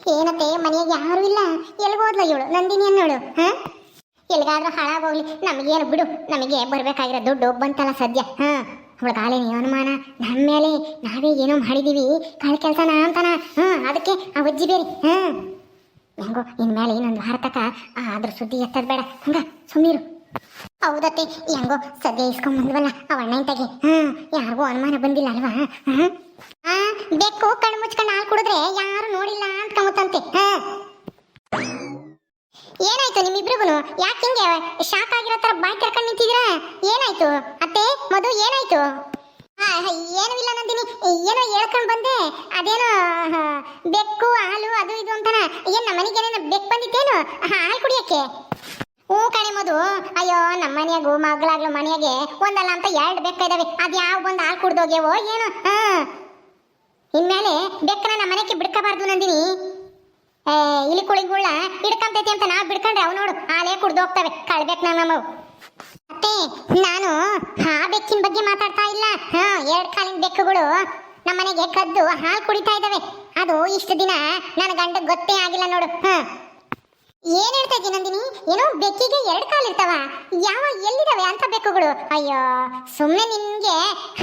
ಏನತ್ತೆ ಮನೆಯಾಗ ಯಾರು ಇಲ್ಲ. ಎಲ್ಗೋದ್ಲ ಇವಳು? ನಂದಿನಿ ಅನ್ನೋಳು ಹಾ? ಎಲ್ಗಾದ್ರೂ ಹಾಳಾಗೋಗ್ಲಿ. ನಮಗೇನು ಬಿಡು ನಮಗೆ ಬರ್ಬೇಕಾಗಿರೋ ದುಡ್ಡು ಬಂತಲ್ಲ ಸದ್ಯ ಹಾ? ಕಾಲೇನಿ ಅನುಮಾನ ನಮ್ಮ ಮೇಲೆ ನಾವೇ ಏನೋ ಮಾಡಿದೀವಿ. ಕಾಳ ಕೆಲಸನ ಅಂತಾನ ಹಾ? ಅದಕ್ಕೆ ಆ ಅಜ್ಜಿ ಬೇರೆ ಹಾ? ಹೆಂಗೋ ಇನ್ಮೇಲೆ ಇನ್ನೊಂದು ವಾರ ತಕ ಆ, ಅದ್ರ ಸುದ್ದಿ ಎತ್ತದ್ ಬೇಡ. ಹಂಗ ಸುಮ್ಮೀರು ಹೌದತ್ತೆ ಹೆಂಗೋ ಸದ್ಯ ಇಸ್ಕೊಂಡ್ ಬಂದ್ವಲ್ಲ ಅವ ಅಣ್ಣ ಇಂತಾಗೆ ಹಾ? ಯಾರಿಗೂ ಅನುಮಾನ ಬಂದಿಲ್ಲ ಅಲ್ವಾ ಹಾ? ಬೆಕ್ಕು ಕಣ್ಣು ಮುಚ್ಕೊಂಡು ಹಾಲು ಕುಡಿದ್ರೆ ಯಾರು ನೋಡಿಲ್ಲ ಅಂತ ಕಮ್ಮತ್ತಂತೆ ಏನಾಯ್ತು ನಿಮ್ಮಿಬ್ರಿಗೂ ಯಾಕೆ ಹಿಂಗೆ ಶಾಕ್ ಆಗಿರೋ ತರ ಬಾಯ್ ಕರ್ಕೊಂಡು ನಿಂತಿದ್ದೀರಾ? ಏನಾಯ್ತು? ಅತ್ತೆ, ಮಧು, ಏನಾಯ್ತು? ಏನೂ ಇಲ್ಲ ನಂದಿನಿ. ಏನೋ ಹೇಳ್ಕೊಂಡ್ ಬಂದೆ. ಅದೇನೋ ಬೆಕ್ಕು, ಹಾಲು, ಅದು ಇದು ಅಂತಾನ. ಏನ್ ನಮ್ಮ ಮನೆಗೇನೇನೋ ಬೆಕ್ಕು ಬಂದಿತ್ತೇನು? ಹಾಲು ಕುಡಿಯಕ್ಕೆ. ಹ್ಞೂ ಕಣೆ ಮಧು. ಅಯ್ಯೋ, ನಮ್ಮ ಮನೆಯಾಗು ಮಗಳಾಗ್ಲು ಮನೆಯಾಗೆ ಒಂದಲ್ಲ ಅಂತ ಎರಡು ಬೆಕ್ಕ ಇದಾವೆ. ಅದು ಯಾವ ಬಂದು ಹಾಲು ಕುಡ್ದೋಗ್ಯವೋ ಏನು? ಹಾ. ಇನ್ಮೇಲೆ ಬೆಕ್ಕನ ನಮ್ಮ ಮನೆಗೆ ಬಿಡ್ಕೋಬಾರ್ದು ನಂದಿನಿ. ಏ ಇಲಿ ಕುಳಿಗುಳ್ಳ ಹಿಡ್ಕಂತೈತಿ ಅಂತ ನಾವು ಬಿಡ್ಕೊಂಡ್ರೆ ಅವ್ ನೋಡು, ಆಲೇ ಕುಡ್ದು ಹೋಗ್ತವೆ. ಕಳ್ಬೇಕು ನಮ್ಮವು ಮತ್ತೆ ನಾನು ಆ ಬೆಕ್ಕಿನ ಬಗ್ಗೆ ಮಾತಾಡ್ತಾ ಇಲ್ಲ. ಹಾ, ಎರಡು ಕಾಲಿನ ಬೆಕ್ಕುಗಳು ನಮ್ಮನೆಗೆ ಕದ್ದು ಹಾಲು ಕುಡಿತಾ ಇದ್ದಾವೆ ಅದು ಇಷ್ಟು ದಿನ ನನ್ನ ಗಂಡ ಗೊತ್ತೇ ಆಗಿಲ್ಲ ನೋಡು. ಹಾ ಏನ್ ಹೇಳ್ತಾ ಇದ್ದೀನಿ ನಂದಿನಿ? ಏನೋ ಬೆಕ್ಕಿಗೆ ಎರಡು ಕಾಲು ಇರ್ತಾವ. ಯಾವ ಎಲ್ಲಿದಾವೆ ಅಂತ ಬೆಕ್ಕುಗಳು. ಅಯ್ಯೋ ಸುಮ್ಮನೆ ನಿನ್ಗೆ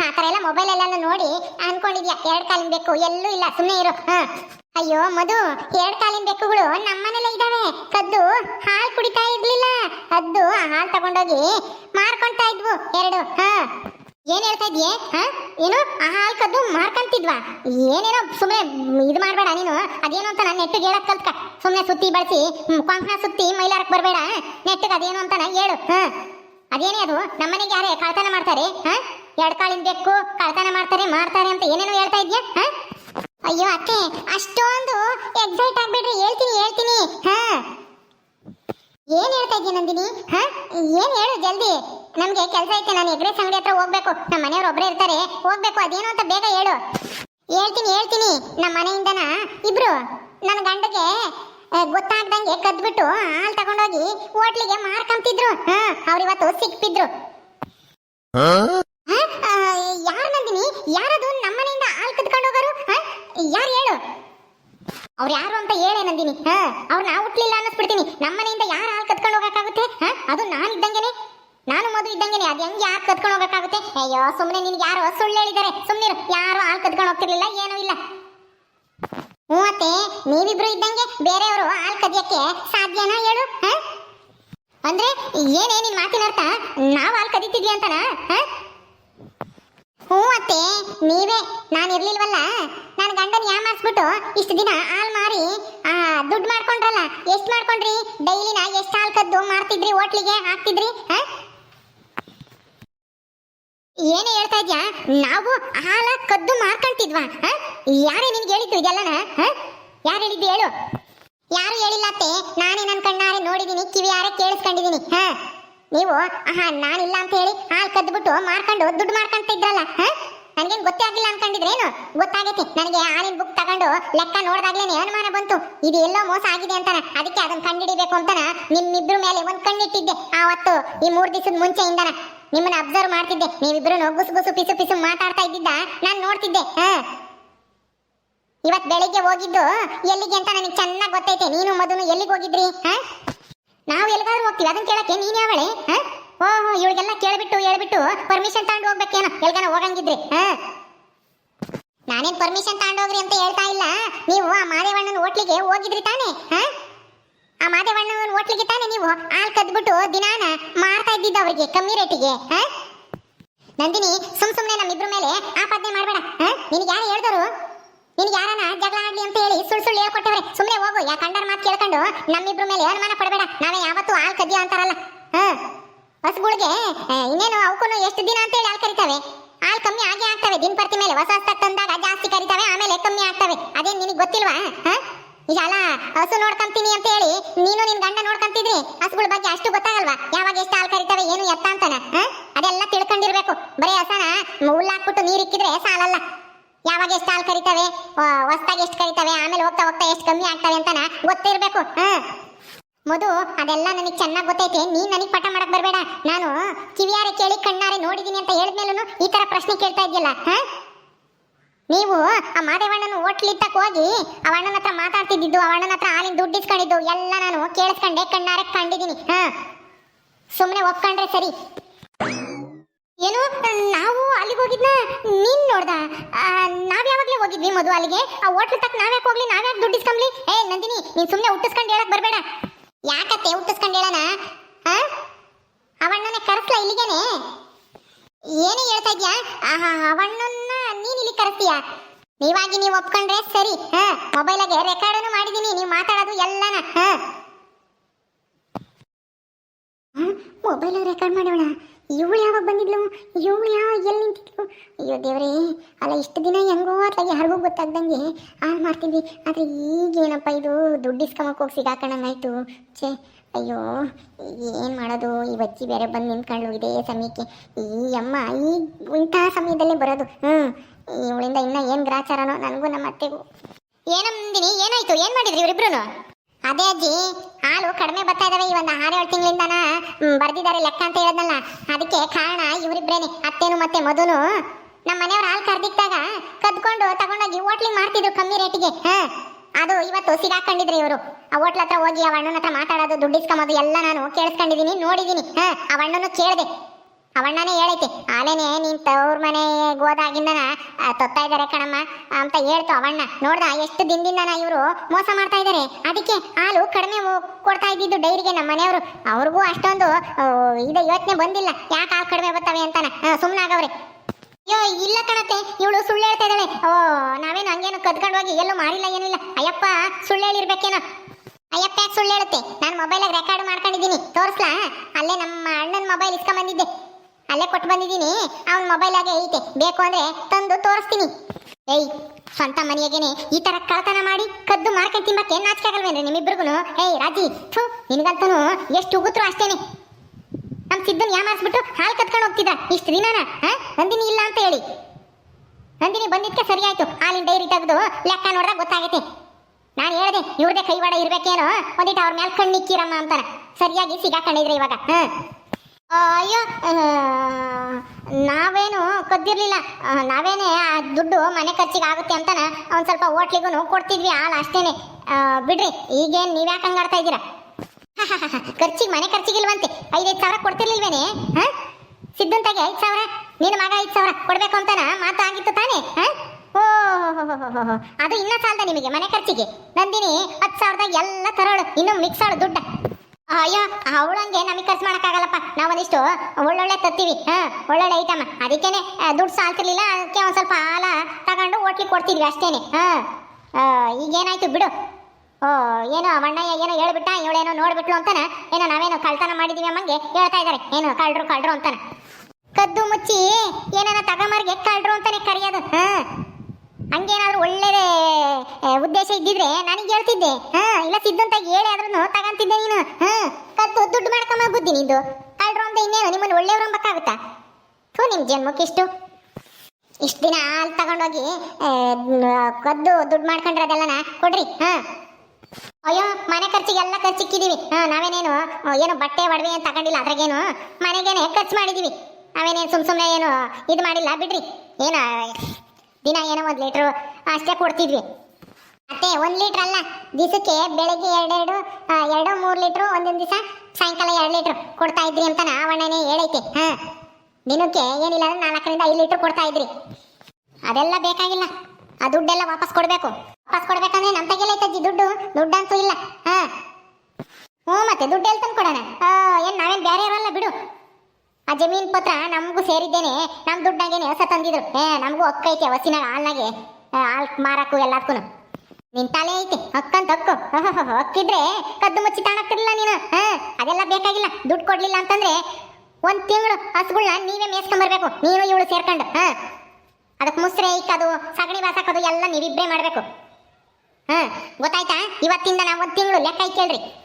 ಆ ಥರ ಎಲ್ಲ ಮೊಬೈಲ್ ಎಲ್ಲ ನೋಡಿ ಅನ್ಕೊಂಡಿದ್ಯಾ? ಎರಡು ಕಾಲಿನ ಬೆಕ್ಕು, ಎಲ್ಲೂ ಇಲ್ಲ ಸುಮ್ಮನೆ ಇರು. ಹಾ. ಅಯ್ಯೋ, ಮಧು, ಎರಡು ಕಾಲಿನ ಬೆಕ್ಕುಗಳು ನಮ್ಮನೆಲ್ಲ ಇದಾವೆ. ಕದ್ದು ಹಾಲು ಕುಡಿತಾ ಇರ್ಲಿಲ್ಲ. ಕದ್ದು ಹಾಲ್ ತಗೊಂಡೋಗಿ ಮಾರ್ಕೊಂತಾ ಇದ್ವು, ಎರಡು. ಹಾ. ಏನ್ ಹೇಳ್ತಾ ಇದೀಯ? ಏನು? ಆ ಹಾಲ್ಕದ್ದು ಮಾರ್ಕಂತಿದ್ವಾ? ಏನೇನೋ ಸುಮ್ಮನೆ ಇದು ಮಾಡಬೇಡ ನೀನು. ಅದೇನು ಅಂತ ನಾನು ನೆಟ್ಟಿಗೆ ಹೇಳಕ್ ಕಲ್ತ್ಕ. ಸುಮ್ಮನೆ ಸುತ್ತಿ ಬಳಸಿ ಕೊಂಕಣ ಸುತ್ತಿ ಮೈಲಾರಕ್ ಬರಬೇಡ. ನೆಟ್ಟಿಗೆ ಅದೇನು ಅಂತ ಹೇಳು. ಹಾ? ಅದೇನೇ ಅದು? ನಮ್ಮನೆಗೆ ಯಾರೇ ಕಳ್ತನ ಮಾಡ್ತಾರೆ? ಹಾ? ಎರಡ್ ಕಾಲಿನ ಬೆಕ್ಕು ಕಳ್ತನ ಮಾಡ್ತಾರೆ ಮಾಡ್ತಾರೆ ಅಂತ ಏನೇನೋ ಹೇಳ್ತಾ ಇದ್ಯಾ? ಹಾ? ಅಯ್ಯೋ, ಅತ್ತೆ, ಅಷ್ಟೊಂದು ಎಕ್ಸೈಟ್ ಆಗ್ಬೇಡ್ರಿ ಹೇಳ್ತೀನಿ ಹೇಳ್ತೀನಿ. ಹಾ? ಏನ್ ಹೇಳ್ತಾ ಇದ್ದೀನಿ ನಂದಿನಿ? ಹಾ? ಏನ್ ಹೇಳು ಜಲ್ದಿ? ನಮ್ಗೆ ಕೆಲಸ ಐತೆ ನಾನು ಎಗ್ರೆಸ್ ಅಂಗಡಿ ಹತ್ರ ಹೋಗ್ಬೇಕು. ನಮ್ಮ ಮನೆಯವ್ರು ಒಬ್ರೇ ಇರ್ತಾರೆ. ಹೋಗ್ಬೇಕು ಅದೇನು ಅಂತ ಬೇಗ ಹೇಳು. ಹೇಳ್ತೀನಿ ಹೇಳ್ತೀನಿ. ನಮ್ಮ ಮನೆಯಿಂದನ? ಇಬ್ರು. ನನ್ನ ಗಂಡಗೆ ಗೊತ್ತಾಗ್ದಂಗೆ ಕದ್ಬಿಟ್ಟು ಹಾಲು ತಗೊಂಡೋಗಿ ಹೋಟ್ಲಿಗೆ ಮಾರ್ಕಂತಿದ್ರು ಹಾ ಅವ್ರಿವತ್ತು ಸಿಕ್ಬಿದ್ರು. ಯಾರು ನಂದಿನಿ? ಯಾರದು? ನಮ್ಮನೆಯಿಂದ ಹಾಲು ಕದ್ಕೊಂಡು ಹೋಗೋರು? ಯಾರು ಹೇಳು? ಅವ್ರು ಯಾರು ಅಂತ ಹೇಳೇ ನಂದಿನಿ. ಹಾ ಅವ್ರು ನಾ ಹುಟ್ಲಿಲ್ಲ ಅನ್ನಿಸ್ಬಿಡ್ತೀನಿ. ನಮ್ಮನೆಯಿಂದ ಯಾರು ಹಾಲು ಕತ್ಕೊಂಡು ಹೋಗಕ್ಕಾಗುತ್ತೆ? ಹಾ ಅದು ನಾನು ಇದ್ದಂಗೆನೆ. ನಾನು ಮೊದಲು ಇದ್ದಂಗೆನೆ, ಅದು ಹೆಂಗೆ ಯಾರು ಕತ್ಕೊಂಡು ಅಯ್ಯೋ ಸುಮ್ಮನೆ ನಿನ್ಗೆ ಯಾರು ಸುಳ್ಳು ಹೇಳಿದ್ದಾರೆ. ಸುಮ್ಮನೆ ಯಾರು ಹಾಲು ಕತ್ಕೊಂಡು ಹೋಗ್ತಿರ್ಲಿಲ್ಲ, ಏನೂ ಇಲ್ಲ. ಹ್ಞೂ ಅತ್ತೆ ನೀವಿಬ್ರು ಇದ್ದಂಗೆ ಬೇರೆಯವರು ಹಾಲು ಕದಿಯಕ್ಕೆ ಸಾಧ್ಯನಾ ಹೇಳು ಅಂದ್ರೆ ಏನೇ ನಿನ್ ಮಾತಿನ ಅರ್ಥ? ನಾವು ಹಾಲು ಕದೀತಿದ್ವಿ ಅಂತನಾ ಹ್ಞೂ ಅತ್ತೆ ನೀವೇ, ನಾನು ಇರ್ಲಿಲ್ವಲ್ಲ? ನನ್ನ ಗಂಡನ ಯಾಮಾರಿಸ್ಬಿಟ್ಟು ಇಷ್ಟು ದಿನ ಹಾಲು ಮಾರಿ ದುಡ್ಡು ಮಾಡ್ಕೊಂಡ್ರಲ್ಲ, ಎಷ್ಟು ಮಾಡ್ಕೊಂಡ್ರಿ? ಡೈಲಿನ ಎಷ್ಟು ಹಾಲು ಕದ್ದು ಮಾರ್ತಿದ್ರಿ, ಹೋಟ್ಲಿಗೆ ಹಾಕ್ತಿದ್ರಿ, ಹಾ? ಏನೇ ಹೇಳ್ತಾ ಇದ್ಯಾ? ನಾವು ಹಾಲ ಕದ್ದು ಮಾರ್ಕೊಂತಿದ್ವಾ ಯಾರೇ ನಿನ್ಗೆ ಹೇಳಿದ್ದು ಇದೆಲ್ಲನ ಯಾರು ಹೇಳಿದ್ದು ಹೇಳು. ಯಾರು ಹೇಳಿಲ್ಲ ಅತ್ತೆ? ನಾನೇ ನನ್ನ ಕಣ್ಣಾರೆ ನೋಡಿದೀನಿ, ಕಿವಿಯಾರೆ ಕೇಳಿಸ್ಕೊಂಡಿದೀನಿ, ಹಾ? ನೀವು, ಆಹಾ, ನಾನಿಲ್ಲ ಅಂತ ಹೇಳಿ ಹಾಲು ಕದ್ಬಿಟ್ಟು ಮಾರ್ಕೊಂಡು ದುಡ್ಡು ಮಾರ್ಕೊಂತ ಇದ್ರಲ್ಲ ನನಗೇನು ಗೊತ್ತೇ ಆಗಿಲ್ಲ ಅನ್ಕೊಂಡಿದ್ರೇನು ಗೊತ್ತಾಗೈತಿ. ನನಗೆ ಹಾಲಿನ ಬುಕ್ ತಗೊಂಡು ಲೆಕ್ಕ ನೋಡ್ದಾಗ್ಲೇನೆ ಅನುಮಾನ ಬಂತು. ಇದು ಎಲ್ಲೋ ಮೋಸ ಆಗಿದೆ ಅಂತಾನ. ಅದಕ್ಕೆ ಅದನ್ನ ಕಂಡಿಡಿಬೇಕು ಅಂತಾನ ನಿಮ್ಮಿಬ್ರು ಮೇಲೆ ಒಂದ್ ಕಣ್ಣಿಟ್ಟಿದ್ದೆ. ಆವತ್ತು ಈ ಮೂರ್ ದಿವಸದ ಮುಂಚೆಯಿಂದನ. ನಿಮ್ಮನ್ನ ಅಬ್ಸರ್ವ್ ಮಾಡ್ತಿದ್ದೆ. ನೀವಿಬ್ರು ಗುಸು ಗುಸು ಪಿಸು ಪಿಸು ಮಾತಾಡ್ತಾ ಇದ್ದಿದ್ದ? ನಾನು ನೋಡ್ತಿದ್ದೆ. ಹಾ. ಇವತ್ ಬೆಳಿಗ್ಗೆ ಹೋಗಿದ್ದು ಎಲ್ಲಿಗೆ ಅಂತ ನನಗೆ ಚೆನ್ನಾಗಿ ಗೊತ್ತೈತೆ. ನೀನು ಮಧುನು ಎಲ್ಲಿಗೆ ಹೋಗಿದ್ರಿ? ನಾವು ಎಲ್ಲಿಗಾದ್ರೂ ಹೋಗ್ತೀವಿ. ಅದನ್ನ ಕೇಳಕ್ಕೆ ನೀನ್ ಯಾವಳೆ? ಹಾ? ಓಹೋ, ಇವಳಿಗೆಲ್ಲ ಕೇಳ್ಬಿಟ್ಟು ಹೇಳ್ಬಿಟ್ಟು ಪರ್ಮಿಷನ್ ತಗೊಂಡು ಹೋಗ್ಬೇಕೇನೋ. ಎಲ್ಗಾನ ಹೋಗಂಗಿದ್ರಿ. ಹಾ. ನಾನೇನ್ ಪರ್ಮಿಷನ್ ತಗೊಂಡೋಗ್ರಿ ಅಂತ ಹೇಳ್ತಾ ಇಲ್ಲ. ನೀವು ಆ ಮಾದೇವಣ್ಣನ ಹೋಟ್ಲಿಗೆ ಹೋಗಿದ್ರಿ ತಾನೇ? ಹಾ? ಆ ಮಾದೇವಣ್ಣನ ಹೋಟ್ಲಿಗೆ ತಾನೇ ನೀವು? ಹಾಲು ಕದ್ಬಿಟ್ಟು ಇದ್ದಿದ್ದು ಅವ್ರಿಗೆ ಕಮ್ಮಿ ರೇಟಿಗೆ, ಹಾ? ನಂದಿನಿ, ಸುಮ್ ಸುಮ್ನೆ ನಮ್ಮಿಬ್ರ ಮೇಲೆ ಆಪಾದನೆ ಮಾಡಬೇಡ, ಹಾ? ನಿನಗೆ ಯಾರು ಹೇಳ್ದರು? ನಿನಗೆ ಯಾರನ ಜಗಳ ಆಗ್ಲಿ ಅಂತ ಹೇಳಿ ಸುಳ್ಳು ಸುಳ್ಳು ಹೇಳ್ಕೊಟ್ಟವ್ರೆ ಸುಮ್ಮನೆ ಹೋಗು, ಯಾ ಕಂಡರ ಮಾತು ಕೇಳ್ಕೊಂಡು ನಮ್ಮಿಬ್ರ ಮೇಲೆ ಅನುಮಾನ ಪಡಬೇಡ, ನಾವೇ ಯಾವತ್ತೂ ಹಾಲು ಕದಿಯ ಅಂತಾರಲ್ಲ, ಹಾ? ಹಸುಗಳಿಗೆ ಇನ್ನೇನು ಅವಕ್ಕೂ ಎಷ್ಟು ದಿನ ಅಂತ ಹೇಳಿ ಹಾಲು ಕರಿತಾವೆ? ಹಾಲು ಕಮ್ಮಿ ಆಗೇ ಆಗ್ತವೆ, ದಿನಪರ್ತಿ ಪ್ರತಿ ಮೇಲೆ ಹೊಸ ಹೊಸ ತಂದಾಗ ಜಾಸ್ತಿ ಕರಿತಾವೆ, ಆಮೇಲೆ ಕಮ್ಮಿ ಆಗ್ತವೆ, ಅದೇನು ನಿನಗೆ ಗೊತ್ತಿಲ್ವಾ, ಹಾ? ಈಗ ಅಲ್ಲ ಹಸು ನೋಡ್ಕಂತೀನಿ ಅಂತ ಹೇಳಿ ನೀನು ನಿನ್ ಗಂಡ ನೋಡ್ಕಂತಿದ್ರಿ, ಹಸುಗಳ ಬಗ್ಗೆ ಅಷ್ಟು ಗೊತ್ತಾಗಲ್ವಾ? ಯಾವಾಗ ಎಷ್ಟು ಹಾಲು ಕರಿತಾವೆ, ಏನು ಎತ್ತ ಅಂತಾನ ಅದೆಲ್ಲ ತಿಳ್ಕೊಂಡಿರ್ಬೇಕು. ಬರೀ ಹಸನ ಹುಲ್ಲಾಕ್ಬಿಟ್ಟು ನೀರು ಇಕ್ಕಿದ್ರೆ ಸಾಲಲ್ಲ. ಯಾವಾಗ ಎಷ್ಟು ಹಾಲು ಕರಿತವೆ ಹೊಸ್ದಾಗಿ ಎಷ್ಟು ಕರಿತವೆ, ಆಮೇಲೆ ಹೋಗ್ತಾ ಹೋಗ್ತಾ ಎಷ್ಟು ಕಮ್ಮಿ ಆಗ್ತವೆ ಅಂತಾನ ಗೊತ್ತಿರ್ಬೇಕು, ಹಾ? ಮಧು, ಅದೆಲ್ಲ ನನಗೆ ಚೆನ್ನಾಗಿ ಗೊತ್ತೈತೆ. ನೀನ್ ನನಗೆ ಪಟ ಮಾಡಕ್ ಬರಬೇಡ. ನಾನು ಕಿವಿಯಾರೆ ಕೇಳಿ ಕಣ್ಣಾರೆ ನೋಡಿದೀನಿ ಅಂತ ಹೇಳಿದ್ಮೇಲೂ ಈ ತರ ಪ್ರಶ್ನೆ ಕೇಳ್ತಾ ಇದೆಯಲ್ಲ, ಹಾ? ನೀವು ಆ ಮಾದೇವಣ್ಣನ ಹೋಟ್ಲಿ ತಕ್ಕ ಹೋಗಿ ಆ ಅಣ್ಣನ ಹತ್ರ ಮಾತಾಡ್ತಿದ್ದು ಬಂದಿದ್ದು ಅವಣ್ಣನ ಹತ್ರ ಹಾಲಿನ ದುಡ್ಡು ಇಸ್ಕೊಂಡಿದ್ದು ಎಲ್ಲ ನಾನು ಕೇಳಿಸ್ಕೊಂಡೆ ಕಣ್ಣಾರೆ ಕಂಡಿದ್ದೀನಿ. ಹಾ. ಸುಮ್ಮನೆ ಒಪ್ಕೊಂಡ್ರೆ ಸರಿ. ಏನು? ನಾವು ಅಲ್ಲಿಗೆ ಹೋಗಿದ್ನ? ನೀನ್ ನೋಡ್ದ? ನಾವ್ ಯಾವಾಗ್ಲೇ ಹೋಗಿದ್ವಿ ಮಧು ಅಲ್ಲಿಗೆ. ಆ ಹೋಟ್ಲ್ ತಕ್ಕ ನಾವ್ಯಾಕೆ ಹೋಗ್ಲಿ? ನಾವ್ಯಾಕೆ ದುಡ್ಡು ಇಸ್ಕೊಂಬ್ಲಿ? ಏ ನಂದಿನಿ ನೀನ್ ಸುಮ್ಮನೆ ಹುಟ್ಟಿಸ್ಕೊಂಡು ಹೇಳಕ್ ಬರ್ಬೇಡ. ಯಾಕತ್ತೆ ಹುಟ್ಟಿಸ್ಕೊಂಡು ಹೇಳೋಣ ಅವಣ್ಣನೇ ಕರೆಸ್ಲ ಇಲ್ಲಿಗೇನೆ? ಏನು ಹೇಳ್ತಾ ಇದ್ಯಾ? ಆಹಾ, ಅವಣ್ಣನ್ನ ನೀನ್ ಇಲ್ಲಿ ಕರೆಸ್ತೀಯ? ನೀವಾಗಿ ನೀವು ಒಪ್ಕೊಂಡ್ರೆ ಸರಿ, ಹಾ? ಮೊಬೈಲಾಗೆ ರೆಕಾರ್ಡನ್ನು ಮಾಡಿದೀನಿ, ನೀವು ಮಾತಾಡೋದು ಎಲ್ಲನ, ಹಾ? ಮೊಬೈಲ್ ರೆಕಾರ್ಡ್ ಮಾಡೋಣ? ಇವಳು ಯಾವಾಗ ಬಂದಿದ್ಲು? ಇವಳು ಯಾವ ಎಲ್ಲಿ ನಿಂತಿದ್ಲು? ಅಯ್ಯೋ ದೇವ್ರಿ, ಅಲ್ಲ ಇಷ್ಟು ದಿನ ಹೆಂಗೋ ಅತ್ಲಾಗೆ ಯಾರಿಗೂ ಗೊತ್ತಾಗ್ದಂಗೆ ಹಾಳು ಮಾಡ್ತಿದ್ವಿ. ಆದರೆ ಈಗೇನಪ್ಪ ಇದು? ದುಡ್ಡು ಇಸ್ಕೊಂಬಕ್ಕೆ ಹೋಗಿ ಸಿಗಾಕಣಂಗಾಯ್ತು. ಛೇ, ಅಯ್ಯೋ, ಏನು ಮಾಡೋದು? ಈ ಬಚ್ಚಿ ಬೇರೆ ಬಂದು ನಿಂತ್ಕೊಂಡು ಇದೇ ಸಮಯಕ್ಕೆ. ಈ ಅಮ್ಮ, ಈ ಇಂತಹ ಸಮಯದಲ್ಲೇ ಬರೋದು ಹ್ಞೂ ಇವಳಿಂದ ಇನ್ನ ಏನು ಗ್ರಾಚಾರನೋ ನನಗೂ ನಮ್ಮ ಅತ್ತೆಗೂ. ಏನಂದಿನಿ ಏನಾಯ್ತು? ಏನು ಮಾಡಿದ್ರಿ ಇವರಿಬ್ರು ಅದೇ ಅಜ್ಜಿ, ಹಾಲು ಕಡಿಮೆ ಬರ್ತಾ ಇದಾವೆ ಈ ಒಂದು ಆರೇಳು ತಿಂಗಳಿಂದನ ಬರ್ದಿದ್ದಾರೆ ಲೆಕ್ಕ ಅಂತ ಹೇಳದ್ನಲ್ಲ. ಅದಕ್ಕೆ ಕಾರಣ ಇವರಿಬ್ರೇನೆ, ಅತ್ತೇನು ಮತ್ತೆ ಮಧುನು ನಮ್ಮ ಮನೆಯವ್ರ ಹಾಲು ಕರ್ದಿಕ್ದಾಗ ಕದ್ಕೊಂಡು ತಗೊಂಡೋಗಿ ಹೋಟ್ಲಿಂಗ್ ಮಾಡ್ತಿದ್ರು ಕಮ್ಮಿ ರೇಟಿಗೆ, ಹಾ? ಅದು ಇವತ್ತು ಸಿಗಾಕೊಂಡಿದ್ರು ಇವರು. ಆ ಹೋಟ್ಲ ಹತ್ರ ಹೋಗಿ ಆ ಅಣ್ಣನ ಹತ್ರ ಮಾತಾಡೋದು, ದುಡ್ಡು ಇಸ್ಕೊಂಬೋದು ಎಲ್ಲ ನಾನು ಕೇಳಿಸ್ಕೊಂಡಿದ್ದೀನಿ ನೋಡಿದ್ದೀನಿ ಹಾ? ಆ ಅಣ್ಣನು ಕೇಳಿದೆ ಅವಣ್ಣನೇ ಹೇಳೈತಿ ಆಲೇನೆ ನೀನ್ ತವ್ರ ಮನೆ ಹೋದಾಗಿಂದನ ತೊತ್ತ ಇದ್ದಾರೆ ಕಣಮ್ಮ, ಅಂತ ಹೇಳ್ತು ಅವಣ್ಣ. ನೋಡ್ದ, ಎಷ್ಟು ದಿನದಿಂದನ ಇವರು ಮೋಸ ಮಾಡ್ತಾ ಇದ್ದಾರೆ ಅದಕ್ಕೆ ಹಾಲು ಕಡಿಮೆ ಕೊಡ್ತಾ ಇದ್ದಿದ್ದು ಡೈರಿಗೆ ನಮ್ಮ ಮನೆಯವರು. ಅವ್ರಿಗೂ ಅಷ್ಟೊಂದು ಇದು ಯೋಚನೆ ಬಂದಿಲ್ಲ. ಯಾಕೆ ಹಾಲು ಕಡಿಮೆ ಬರ್ತವೆ ಅಂತಾನ? ಸುಮ್ಮನಾಗವ್ರೆ ಅಯ್ಯೋ, ಇಲ್ಲ ಕಣತ್ತೆ, ಇವಳು ಸುಳ್ಳು ಹೇಳ್ತಾ ಇದ್ದಾಳೆ. ಓ, ನಾವೇನು ಹಂಗೇನು ಕದ್ಕೊಂಡು ಹೋಗಿ ಎಲ್ಲೂ ಮಾಡಿಲ್ಲ ಏನಿಲ್ಲ. ಅಯ್ಯಪ್ಪ, ಸುಳ್ಳು ಹೇಳಿರ್ಬೇಕೇನೋ. ಅಯ್ಯಪ್ಪ ಸುಳ್ಳು ಹೇಳುತ್ತೆ? ನಾನು ಮೊಬೈಲಾಗ ರೆಕಾರ್ಡ್ ಮಾಡ್ಕೊಂಡಿದ್ದೀನಿ. ತೋರಿಸ್ಲಾ? ಅಲ್ಲೇ ನಮ್ಮ ಅಣ್ಣನ ಮೊಬೈಲ್ ಇಸ್ಕೊಂಡ್ ಬಂದಿದ್ದೆ ಅಲ್ಲೇ ಕೊಟ್ಟು ಬಂದಿದ್ದೀನಿ. ಅವನ ಮೊಬೈಲಾಗೆ ಐತೆ. ಬೇಕು ಅಂದ್ರೆ ತಂದು ತೋರಿಸ್ತೀನಿ. ಏಯ್, ಸ್ವಂತ ಮನೆಯಾಗೇನೆ ಈ ತರ ಕಳ್ತನ ಮಾಡಿ ಕದ್ದು ಮಾರ್ಕೊಂಡು ತಿಂಬಕ್ಕೆ ನಾಚಿಕೆ ಆಗಲ್ವೇನ್ರಿ ನಿಮ್ಮಿಬ್ರಿಗೂ ಏಯ್, ರಾಜಿ, ಥೂ ನಿನಗಂತೂ ಎಷ್ಟು ಉಗುತ್ರು ಅಷ್ಟೇನೆ. ನಮ್ ಸಿದ್ದನ್ ಯಾಮಾರಿಸ್ಬಿಟ್ಟು ಹಾಲು ಕತ್ಕೊಂಡು ಹೋಗ್ತಿದ್ದ. ಇಷ್ಟು ದಿನನ ನಂದಿನಿ ಇಲ್ಲ ಅಂತ ಹೇಳಿ. ನಂದಿನಿ ಬಂದಿದ್ಕೆ ಸರಿ ಆಯ್ತು. ಹಾಲಿನ ಡೈರಿ ತೆಗೆದು ಲೆಕ್ಕ ನೋಡಿದ್ರೆ ಗೊತ್ತಾಗೈತೆ. ನಾನು ಹೇಳಿದೆ, ಇವ್ರದೇ ಕೈವಾಡ ಇರ್ಬೇಕೇನೋ. ಒಂದಿಟ್ಟು ಅವ್ರ ಮೇಲೆ ಕಣ್ಣಿಕ್ಕಿರಮ್ಮ ಅಂತಾರೆ ಸರಿಯಾಗಿ ಸಿಗಾಕೊಂಡಿದ್ರೆ ಇವಾಗ, ಹಾ? ಅಯ್ಯೋ ನಾವೇನು ಕದ್ದಿರಲಿಲ್ಲ. ನಾವೇನೆ ಆ ದುಡ್ಡು ಮನೆ ಖರ್ಚಿಗೆ ಆಗುತ್ತೆ ಅಂತಾನೆ ಒಂದು ಸ್ವಲ್ಪ ಹೋಟ್ಲಿಗೂ ಕೊಡ್ತಿದ್ವಿ ಹಾಲು ಅಷ್ಟೇನೆ ಬಿಡ್ರಿ, ಈಗೇನ್ ನೀವ್ಯಾಕೆ ಹಂಗಾಡ್ತಾ ಇದ್ದೀರಾ? ಖರ್ಚಿಗೆ ಮನೆ ಖರ್ಚಿಗಿಲ್ವಂತೆ. ಐದೈದು ಸಾವಿರ ಕೊಡ್ತಿರ್ಲಿಲ್ವೇನೆ? ಹಾಂ ಸಿದ್ಧಂತಾಗೆ ಐದು ಸಾವಿರ? ನಿನ್ನ ಮಗ ಐದು ಸಾವಿರ ಕೊಡಬೇಕು ಅಂತಾನ? ಮಾತಾಗಿತ್ತು ತಾನೇ ಹಾಂ ಅದು ಇನ್ನೂ ಸಾಲದ ನಿಮಗೆ ಮನೆ ಖರ್ಚಿಗೆ. ನಂದಿನಿ, ಹತ್ತು ಸಾವಿರದಾಗ ಎಲ್ಲ ತರೋಳು, ಇನ್ನು ಮಿಕ್ಸ್ ಆಳು ದುಡ್ಡ. ಅಯ್ಯೋ ಅವಳಂಗೆ ನಮಗೆ ಖರ್ಚು ಮಾಡೋಕ್ಕಾಗಲ್ಲಪ್ಪ. ನಾವೊಂದಿಷ್ಟು ಒಳ್ಳೊಳ್ಳೆ ತತ್ತೀವಿ ಹಾ, ಒಳ್ಳೊಳ್ಳೆ ಐಟಮ್ ಅದಕ್ಕೇನೆ ದುಡ್ಡು ಸಾಲ್ತಿರ್ಲಿಲ್ಲ, ಅದಕ್ಕೆ ಒಂದು ಸ್ವಲ್ಪ ಹಾಲ ತಗೊಂಡು ಹೋಟ್ಲಿಗೆ ಕೊಡ್ತಿದ್ವಿ ಅಷ್ಟೇನೆ. ಹಾ ಈಗ ಈಗೇನಾಯ್ತು ಬಿಡು. ಓ, ಏನೋ ಅವಣ್ಣಯ್ಯ ಏನೋ ಹೇಳ್ಬಿಟ್ಟ, ಇವಳೇನೋ ನೋಡ್ಬಿಟ್ಲು ಅಂತಾನೆ? ಏನೋ ನಾವೇನೋ ಕಳ್ತನ ಮಾಡಿದೀವಿ ಅಮ್ಮಂಗೆ ಹೇಳ್ತಾ ಇದ್ದಾರೆ ಏನೋ ಕಳ್ರು ಕಳ್ರು ಅಂತಾನೆ. ಕದ್ದು ಮುಚ್ಚಿ, ಏನಾನ ತಗೊಂಬರ್ಗೆ ಕಳ್ರು ಅಂತಾನೆ ಕರೆಯೋದು. ಹಂಗೇನಾದ್ರೂ ಒಳ್ಳೆ ಆ, ಉದ್ದೇಶ ಇದ್ದಿದ್ರೆ ನನಗೆ ಹೇಳ್ತಿದ್ದೆ. ಹಾ ಇಲ್ಲ ಸಿದ್ಧಂತ ಹೇಳಿ ಆದ್ರೂ ತಗಂತಿದ್ದೆ ನೀನು. ಹಾ ಕದ್ದು ದುಡ್ಡು ಮಾಡ್ಕೊಂಬ ಬುದ್ಧಿ ನಿಂದು. ಕಳ್ರು ಅಂತ ಇನ್ನೇನು ನಿಮ್ಮನ್ನು ಒಳ್ಳೆಯವ್ರು ಅಂಬಕ್ಕಾಗುತ್ತಾ? ಥೂ ನಿಮ್ಮ ಜನ್ಮಕ್ಕೆ ಇಷ್ಟು. ಇಷ್ಟು ದಿನ ಹಾಲು ತಗೊಂಡೋಗಿ ಕದ್ದು ದುಡ್ಡು ಮಾಡ್ಕೊಂಡ್ರೆ ಅದೆಲ್ಲನ? ಕೊಡ್ರಿ ಹಾ. ಅಯ್ಯೋ ಮನೆ ಖರ್ಚಿಗೆ ಎಲ್ಲ ಖರ್ಚಿಕ್ಕಿದ್ದೀವಿ ಹಾ ನಾವೇನೇನು ಏನು ಬಟ್ಟೆ ಒಡವೆ ಏನು ತಗೊಂಡಿಲ್ಲ ಅದ್ರಾಗೇನು? ಮನೆಗೇನೆ ಖರ್ಚು ಮಾಡಿದೀವಿ. ನಾವೇನೇನು ಸುಮ್ ಸುಮ್ಮನೆ ಏನು ಇದು ಮಾಡಿಲ್ಲ? ಬಿಡ್ರಿ. ಏನ ದಿನ ಏನೋ ಒಂದು ಲೀಟ್ರು ಅಷ್ಟೇ ಕೊಡ್ತಿದ್ವಿ. ಮತ್ತೆ ಒಂದು ಲೀಟ್ರ್ ಅಲ್ಲ ದಿವಸಕ್ಕೆ ಬೆಳಗ್ಗೆ ಎರಡೆರಡು ಎರಡು ಮೂರು ಲೀಟ್ರು ಒಂದೊಂದು ದಿವಸ ಸಾಯಂಕಾಲ ಎರಡು ಲೀಟ್ರ್ ಕೊಡ್ತಾ ಇದ್ರಿ ಅಂತ ನಾವಣ್ಣನೇ ಹೇಳೈತೆ. ಹಾ, ದಿನಕ್ಕೆ ಏನಿಲ್ಲ ಅಂದ್ರೆ ನಾಲ್ಕರಿಂದ ಐದು ಲೀಟ್ರ್ ಕೊಡ್ತಾ ಇದ್ರಿ. ಅದೆಲ್ಲ ಬೇಕಾಗಿಲ್ಲ. ಆ ದುಡ್ಡೆಲ್ಲ ವಾಪಸ್ ಕೊಡಬೇಕು. ವಾಪಸ್ ಕೊಡ್ಬೇಕಂದ್ರೆ ನಮ್ ಐತಜ್ಜಿ ದುಡ್ಡು. ದುಡ್ಡಂತೂ ಇಲ್ಲ. ಹಾ. ಹ್ಞೂ ಮತ್ತೆ ದುಡ್ಡು ಎಲ್ಲಿ ತಂದು ಕೊಡೋಣ ಏನು ನಾವೇನ್ ಬೇರೆ ಇರೋಲ್ಲ ಬಿಡು. ಆ ಜಮೀನ್ ಪತ್ರ ನಮಗೂ ಸೇರಿದ್ದೇನೆ. ನಮ್ ದುಡ್ಡಾಗೇನೆ ಹೊಸ ತಂದಿದ್ರು. ಏ, ನಮಗೂ ಹಕ್ಕೈತೆ ಹೊಸಿನ ಹಾಲ್ನಾಗೆ. ಹಾಲ್ ಮಾರಕ್ಕೂ ಎಲ್ಲದಕ್ಕೂ ನಿನ್ ತಲೆ ಐತೆ, ಹಕ್ಕಂತ ಹಕ್ಕು. ಹಕ್ಕಿದ್ರೆ ಕದ್ದು ಮುಚ್ಚಿ ತಾಣಕ್ಕಿರಲಿಲ್ಲ ನೀನು. ಅದೆಲ್ಲ ಬೇಕಾಗಿಲ್ಲ. ದುಡ್ಡು ಕೊಡ್ಲಿಲ್ಲ ಅಂತಂದ್ರೆ ಒಂದ್ ತಿಂಗಳು ಹಸುಗಳನ್ನ ನೀವೇ ಮೇಸ್ಕೊಂಬರ್ಬೇಕು. ನೀನು ಇವಳು ಸೇರ್ಕೊಂಡು. ಹಾ ಅದಕ್ಕೆ ಮುಸ್ರೆ ಇಕ್ಕದು, ಸಗಣಿ ಬಾಸಾಕೋದು ಎಲ್ಲ ನೀವಿಬ್ರೇ ಮಾಡಬೇಕು. ಹಾ, ಗೊತ್ತಾಯ್ತಾ? ಇವತ್ತಿಂದ ನಾವು ಒಂದ್ ತಿಂಗಳು ಲೆಕ್ಕ ಇಕ್ಕೇಳ್ರಿ.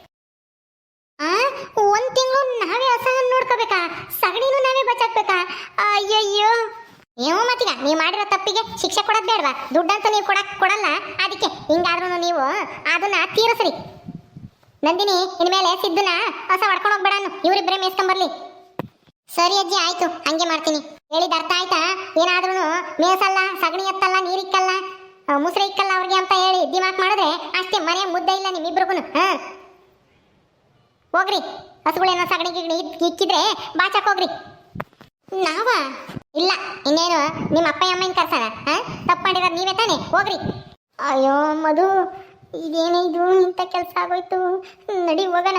ನಾವೇ ಹಸ ನೋಡ್ಕೋಬೇಕಾ? ಸಗಣಿನೂ ನಾವೇ ಬಚಾಕ್ಬೇಕಾ? ಅಯ್ಯಯ್ಯೋ. ನೀವು ಮತ್ತೀಗ, ನೀವು ಮಾಡಿರೋ ತಪ್ಪಿಗೆ ಶಿಕ್ಷೆ ಕೊಡೋದ್ ಬೇಡವಾ? ದುಡ್ಡಂತೂ ನೀವು ಕೊಡಕ್ ಕೊಡಲ್ಲ. ಅದಕ್ಕೆ ಹಿಂಗಾದ್ರೂ ನೀವು ಅದನ್ನ ತೀರಿಸ್ರಿ ನಂದಿನಿ, ಇನ್ಮೇಲೆ ಸಿದ್ದನ ಹೊಸ ಹೊಡ್ಕೊಂಡು ಹೋಗ್ಬೇಡನು. ಇವರಿಬ್ಬರೇ ಮೇಸ್ಕೊಂಬರ್ಲಿ. ಸರಿ ಅಜ್ಜಿ, ಆಯ್ತು. ಹಂಗೆ ಮಾಡ್ತೀನಿ. ಹೇಳಿದ ಅರ್ಥ ಆಯ್ತಾ? ಏನಾದ್ರೂ ಮೇಸಲ್ಲ, ಸಗಣಿ ಎತ್ತಲ್ಲ ನೀರಿಕ್ಕಲ್ಲ ಮುಸ್ರೆ ಇಕ್ಕಲ್ಲ ಅವ್ರಿಗೆ ಅಂತ ಹೇಳಿ ದಿಮಾಕ್ ಮಾಡಿದ್ರೆ ಅಷ್ಟೇ ಮನೆ ಮುದ್ದೆ ಇಲ್ಲ ನಿಮ್ಮಿಬ್ರಿಗೂ ಹಾ? ಹೋಗ್ರಿ. ಹಸುಗಳೇನೋ ಸಗಣಿ ಗಿಗಣಿ ಇಕ್- ಇಕ್ಕಿದ್ರೆ ಬಾಚಕ್ ಹೋಗ್ರಿ. ನಾವ? ಇಲ್ಲ, ಇನ್ನೇನು ನಿಮ್ಮ ಅಪ್ಪ ಅಮ್ಮನ ಕರ್ಸಣ ಹಾ? ತಪ್ಪು ಮಾಡಿರೋದು ನೀವೇ ತಾನೇ? ಹೋಗ್ರಿ. ಅಯ್ಯೋ, ಮಧು, ಇದೇನೇ ಇದು? ಇಂಥ ಕೆಲಸ ಆಗೋಯ್ತು. ನಡಿ, ಹೋಗೋಣ.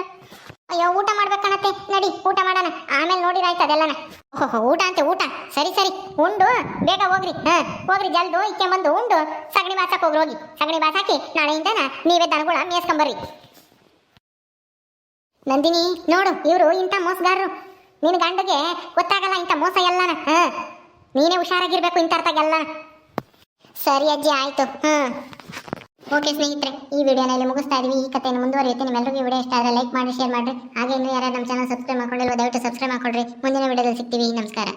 ಅಯ್ಯೋ, ಊಟ ಮಾಡ್ಬೇಕಣತ್ತೆ ನಡಿ, ಊಟ ಮಾಡೋಣ. ಆಮೇಲೆ ನೋಡಿರಾಯ್ತು ಅದೆಲ್ಲನ. ಓಹೋ ಊಟ ಅಂತೆ, ಊಟ. ಸರಿ ಸರಿ. ಉಂಡು, ಬೇಗ ಹೋಗ್ರಿ, ಹಾ? ಹೋಗ್ರಿ, ಜಲ್ದು ಇಕ್ಕೆ ಬಂದು ಉಂಡು. ಸಗಣಿ ಬಾಸಕ್ಕೆ ಹೋಗ್ರಿ, ಹೋಗಿ. ಸಗಣಿ ಬಾಸಾಕಿ ನಾಳೆಯಿಂದನ ನೀವೇ ದನಗಳ ಮೇಸ್ಕೊಂಬರ್ರಿ ನಂದಿನಿ, ನೋಡು, ಇವರು ಇಂಥ ಮೋಸಗಾರರು. ನಿನ್ನ ಗಂಡಗೆ ಗೊತ್ತಾಗಲ್ಲ ಇಂಥ ಮೋಸ ಎಲ್ಲನ, ಹಾಂ? ನೀನೇ ಹುಷಾರಾಗಿರ್ಬೇಕು ಇಂಥರ್ತಾಗೆಲ್ಲ ಸರಿ ಅಜ್ಜಿ, ಆಯ್ತು, ಹಾಂ. ಓಕೆ ಸ್ನೇಹಿತರೆ, ಈ ವಿಡಿಯೋನ ಇಲ್ಲಿ ಮುಗಿಸ್ತಾ ಇದೀವಿ. ಈ ಕಥೆಯನ್ನು ಮುಂದುವರಿಯುತ್ತೆ. ನಿಮ್ಮೆಲ್ಲರಿಗೂ ವಿಡಿಯೋ ಇಷ್ಟ ಆದರೆ ಲೈಕ್ ಮಾಡಿ, ಶೇರ್ ಮಾಡಿ ಹಾಗೆ ಇನ್ನೂ ಯಾರು ನಮ್ಮ ಚಾನಲ್ ಸಬ್ಸ್ಕ್ರೈಬ್ ಮಾಡ್ಕೊಂಡಿಲ್ಲ ದಯವಿಟ್ಟು ಸಬ್ಸ್ಕ್ರೈಬ್ ಮಾಡ್ಕೊಳ್ರಿ ಮುಂದಿನ ವಿಡಿಯೋದಲ್ಲಿ ಸಿಗ್ತೀವಿ. ನಮಸ್ಕಾರ.